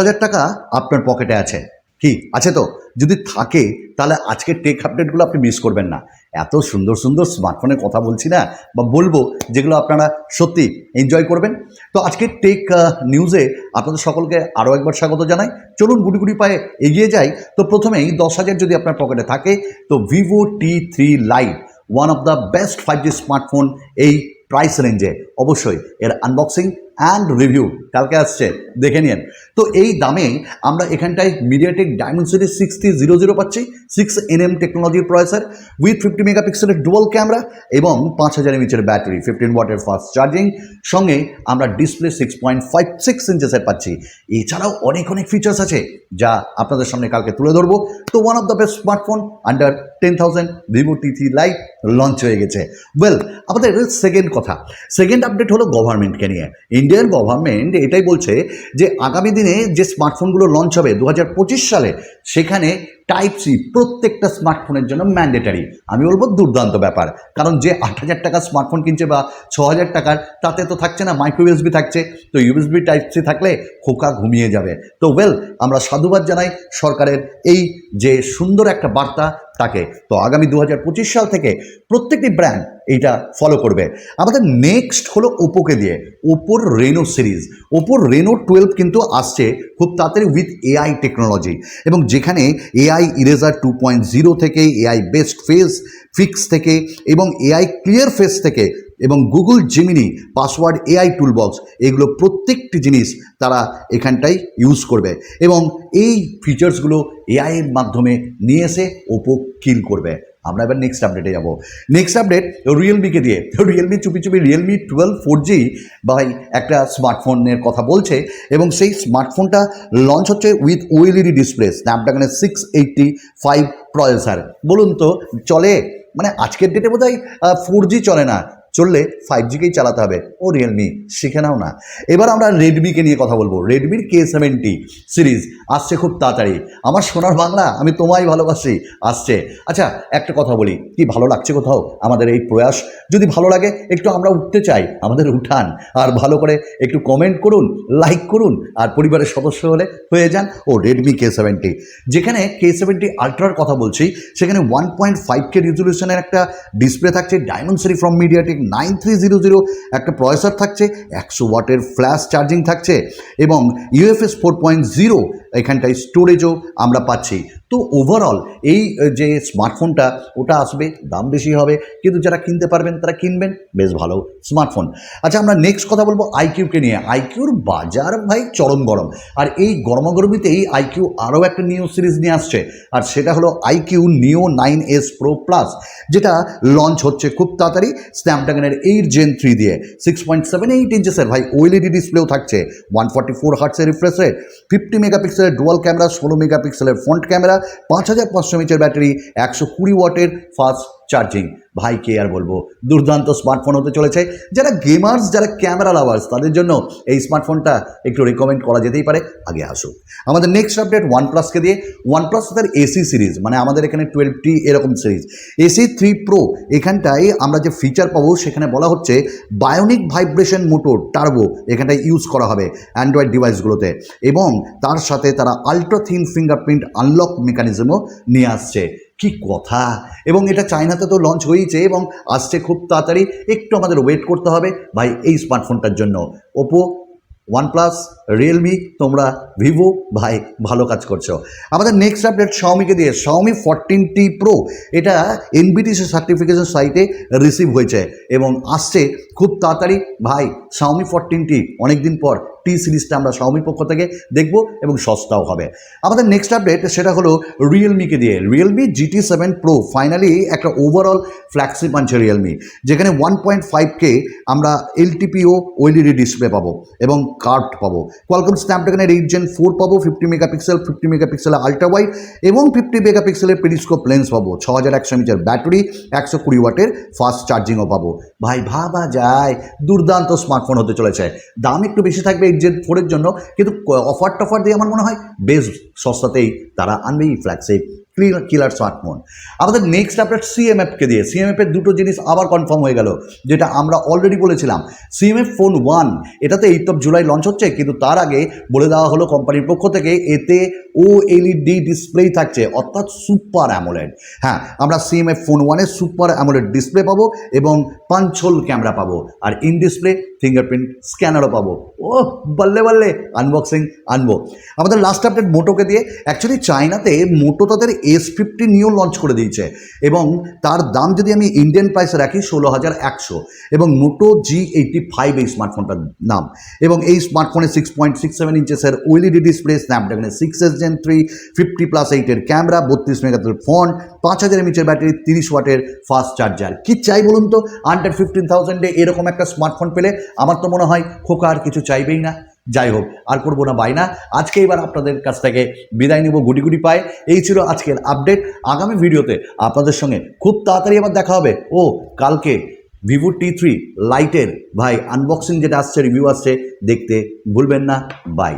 হাজার টাকা আপনার পকেটে আছে। কি আছে তো? যদি থাকে, তাহলে আজকের টেক আপডেটগুলো আপনি মিস করবেন না। এত সুন্দর সুন্দর স্মার্টফোনের কথা বলছি না, বা বলব যেগুলো আপনারা সত্যি এনজয় করবেন। তো আজকের টেক নিউজে আপনাদের সকলকে আরও একবার স্বাগত জানাই। চলুন গুটি গুটি পায়ে এগিয়ে যাই। তো প্রথমেই দশ হাজার যদি আপনার পকেটে থাকে, তো Vivo T three lite one of the best five G smartphone এই প্রাইস রেঞ্জে অবশ্যই এর আনবক্সিং অ্যান্ড রিভিউ কালকে আসছে, দেখে নিন তো এই দামে আমরা এখানটায় MediaTek Diamond series sixty zero zero পাচ্ছি সিক্স এন এম টেকনোলজির প্রসেসর উইথ ফিফটি মেগাপিক্সেলের ডুয়াল ক্যামেরা এবং পাঁচ হাজার এমএচের ব্যাটারি ফিফটিন ওয়াটের ফাস্ট চার্জিং সঙ্গে আমরা display six point five six ইঞ্চেসের পাচ্ছি। এছাড়াও অনেক অনেক ফিচার্স আছে, যা আপনাদের সামনে কালকে তুলে ধরবো। তো one of the best smartphone under ten thousand Vivo T three lite launch হয়ে গেছে। ওয়েল আমাদের সেকেন্ড কথা। সেকেন্ড আপডেট হলো গভর্নমেন্টকে নিয়ে। ইন্ডিয়ান গভর্নমেন্ট এটাই বলছে যে আগামী দিনে যে স্মার্টফোনগুলো লঞ্চ হবে দু হাজার পঁচিশ সালে, সেখানে টাইপ সি প্রত্যেকটা স্মার্টফোনের জন্য ম্যান্ডেটারি আমি বলব দুর্দান্ত ব্যাপার। কারণ যে আট হাজার টাকার স্মার্টফোন কিনছে বা ছ হাজার টাকার, তাতে তো থাকছে না মাইক্রো ইউএসবি থাকছে। তো ইউএসবি টাইপ সি থাকলে খোকা ঘুমিয়ে যাবে। তো ওয়েল আমরা সাধুবাদ জানাই সরকারের এই যে সুন্দর একটা বার্তা তাকে। তো আগামী দু হাজার পঁচিশ সাল থেকে প্রত্যেকটি ব্র্যান্ড এইটা ফলো করবে। আমাদের নেক্সট হলো ওপোকে দিয়ে, ওপোর রেনো সিরিজ। ওপোর রেনো টুয়েলভ কিন্তু আসছে খুব তাড়াতাড়ি উইথ এআই টেকনোলজি এবং যেখানে AI eraser two point zero থেকে এআই বেস্ট ফেস ফিক্স থেকে এবং এআই ক্লিয়ার ফেস থেকে এবং Google Gemini password AI toolbox এগুলো প্রত্যেকটি জিনিস তারা এখানটাই ইউজ করবে এবং এই ফিচার্সগুলো এআইয়ের মাধ্যমে নিয়ে এসে ওপো কিল করবে। আমরা এবার নেক্সট আপডেটে যাব। নেক্সট আপডেট রিয়েলমিকে দিয়ে। রিয়েলমি চুপি চুপি রিয়েলমি টুয়েলভ ফোর জি ভাই একটা স্মার্টফোনের কথা বলছে এবং সেই স্মার্টফোনটা লঞ্চ হচ্ছে উইথ ওএলইডি ডিসপ্লে স্ন্যাপড্রাগনের সিক্স এইটটি ফাইভ প্রসেসার বলুন তো, চলে? মানে আজকের ডেটে বোধ হয় ফোর জি চলে না। চললে ফাইভ জিকেই চালাতে হবে। ও রিয়েলমি শিখে নাও না। এবার আমরা রেডমিকে নিয়ে কথা বলব। রেডমির কে সেভেন্টি সিরিজ আসছে খুব তাড়াতাড়ি। আমার সোনার বাংলা, আমি তোমায় ভালোবাসি, আসছে। আচ্ছা একটা কথা বলি, কি ভালো লাগছে কোথাও? আমাদের এই প্রয়াস। যদি ভালো লাগে, একটু আমরা উঠতে চাই, আমাদের উঠান। আর ভালো করে একটু কমেন্ট করুন লাইক করুন, আর পরিবারের সদস্য হলে হয়ে যান ও রেডমি কে সেভেন্টি যেখানে কে সেভেন্টি আলট্রার কথা বলছি, সেখানে ওয়ান পয়েন্ট ফাইভ কে রিজলিউশনের একটা ডিসপ্লে থাকছে Diamond series from MediaTek nine three zero zero একটা প্রসেসর থাকছে, একশো ওয়াটের ফ্ল্যাশ চার্জিং থাকছে এবং ইউএফএস ফোর পয়েন্ট জিরো এখানটায় স্টোরেজও আমরা পাচ্ছি। তো ওভারঅল এই যে স্মার্টফোনটা ওটা আসবে, দাম বেশি হবে, কিন্তু যারা কিনতে পারবেন, তারা কিনবেন, বেশ ভালো স্মার্টফোন আচ্ছা আমরা নেক্সট কথা বলব আইকিউকে নিয়ে। আইকিউর বাজার ভাই চরম গরম। আর এই গরমাগরমিতেই আইকিউ আরও একটা নিউ সিরিজ নিয়ে আসছে। আর সেটা হলো iQOO Neo nine S pro plus যেটা লঞ্চ হচ্ছে খুব তাড়াতাড়ি স্ন্যাপড্রাগনের এইট জেন থ্রি দিয়ে। সিক্স পয়েন্ট সেভেন এইট ইঞ্চেসের ভাই ওএলইডি ডিসপ্লেও থাকছে। ওয়ান ফর্টি ফোর হার্টসের রিফ্রেশ রেট ফিফটি মেগাপিক্সেলের ডুয়াল ক্যামেরা ষোলো মেগাপিক্সেলের ফ্রন্ট ক্যামেরা পাঁচ হাজার পাঁচশো মিটার ব্যাটারি একশো কুড়ি ওয়াটের ফাস্ট চার্জিং ভাই কে আর বলব, দুর্দান্ত স্মার্টফোন হতে চলেছে। যারা গেমার্স যারা ক্যামেরা লাভার্স তাদের জন্য এই স্মার্টফোনটা একটু রিকমেন্ড করা যেতেই পারে। আগে আসুক। আমাদের নেক্সট আপডেট ওয়ান প্লাসকে দিয়ে। ওয়ান প্লাস তার এসি সিরিজ মানে আমাদের এখানে টুয়েলভটি এরকম সিরিজ এসি থ্রি প্রো এখানটায় আমরা যে ফিচার পাবো, সেখানে বলা হচ্ছে বায়োনিক ভাইব্রেশন মোটর টার্বো এখানটায় ইউজ করা হবে অ্যান্ড্রয়েড ডিভাইসগুলোতে এবং তার সাথে তারা আলট্রা থিন ফিঙ্গারপ্রিন্ট আনলক মেকানিজমও নিয়ে আসছে। কি কথা? এবং এটা চায়নাতে তো লঞ্চ হয়েছে এবং আসছে খুব তাড়াতাড়ি। একটু আমাদের ওয়েট করতে হবে ভাই এই স্মার্টফোনটার জন্য। ওপো ওয়ানপ্লাস রিয়েলমি তোমরা ভিভো ভাই ভালো কাজ করছ। আমাদের নেক্সট আপডেট শাওমিকে দিয়ে। শাওমি ফোরটিন টি প্রো এটা এনবিটিসি সার্টিফিকেশন সাইটে রিসিভ হয়েছে এবং আসছে খুব তাড়াতাড়ি। ভাই শাওমি ফোরটিন টি অনেকদিন পর টি সিরিজটা আমরা শাওমির পক্ষ থেকে দেখব এবং সস্তাও হবে। আমাদের নেক্সট আপডেট সেটা হলো রিয়েলমিকে দিয়ে। Realme GT seven Pro finally একটা ওভারঅল ফ্ল্যাগশিপ আনছে রিয়েলমি যেখানে ওয়ান পয়েন্ট ফাইভ কে আমরা এলটিপিও ওএলইডি ডিসপ্লে পাবো এবং কার্ড পাবো। কোয়ালকম স্ন্যাপড্রাগনের এইট জেন ফোর পাবো ফিফটি মেগাপিক্সেল ফিফটি মেগাপিক্সেলের আল্ট্রা ওয়াইড এবং ফিফটি মেগাপিক্সেলের পেরিস্কোপ লেন্স পাবো। ছ হাজার একশো মিটার ব্যাটারি একশো কুড়ি ওয়াটের ফাস্ট চার্জিংও পাবো। ভাই ভাবা যায়, দুর্দান্ত স্মার্টফোন হতে চলেছে। দাম একটু বেশি থাকবে এইট জেন ফোরের জন্য কিন্তু অফার টফার দিয়ে আমার মনে হয় বেশ সস্তাতেই তারা আনবে এই ফ্ল্যাগশিপ কিলার স্মার্টফোন আমাদের নেক্সট আপডেট সিএমএফকে দিয়ে। সিএমএফের দুটো জিনিস আবার কনফার্ম হয়ে গেল, যেটা আমরা অলরেডি বলেছিলাম। সিএমএফ ফোন ওয়ান এটাতে এইট অফ জুলাই লঞ্চ হচ্ছে, কিন্তু তার আগে বলে দেওয়া হলো কোম্পানির পক্ষ থেকে, এতে ও এলইডি ডিসপ্লেই থাকছে, অর্থাৎ সুপার অ্যামোলেড হ্যাঁ আমরা সিএমএফ ফোন ওয়ানের সুপার অ্যামোলেড ডিসপ্লে পাবো এবং পাঞ্চল ক্যামেরা পাবো, আর ইন ডিসপ্লে ফিঙ্গারপ্রিন্ট স্ক্যানারও পাবো। ও বললে বললে। আনবক্সিং আনব আমাদের লাস্ট আপডেট মোটোকে দিয়ে অ্যাকচুয়ালি চায়নাতে মোটো তাদের এস ফিফটি নিউ লঞ্চ করে দিয়েছে এবং তার দাম যদি আমি ইন্ডিয়ান প্রাইসে রাখি ষোলো হাজার একশো। এবং মোটো জি এইটটি ফাইভ এই স্মার্টফোনটার নাম। এবং এই স্মার্টফোনে সিক্স পয়েন্ট সিক্স সেভেন ইঞ্চেসের OLED display স্ন্যাপড্রাগনের six S gen three fifty plus এইটের ক্যামেরা বত্রিশ মেগাপিক্সেল ফোন পাঁচ হাজার এমএচের ব্যাটারি তিরিশ ওয়াটের ফাস্ট চার্জার কি চাই বলুন তো? আন্ডার ফিফটিন থাউজেন্ডে এরকম একটা স্মার্টফোন পেলে আমার তো মনে হয় খোকা আর কিছু চাইবেই না। যাই হোক, আর করব না বাইনা আজকে এবার আপনাদের কাছ থেকে বিদায় নিব গুটি গুটি পায়। এই ছিল আজকের আপডেট। আগামী ভিডিওতে আপনাদের সঙ্গে খুব তাড়াতাড়ি আবার দেখা হবে। ও, কালকে ভিভো টি থ্রি লাইটের ভাই আনবক্সিং যেটা আসছে রিভিউ আসছে, দেখতে ভুলবেন না। বাই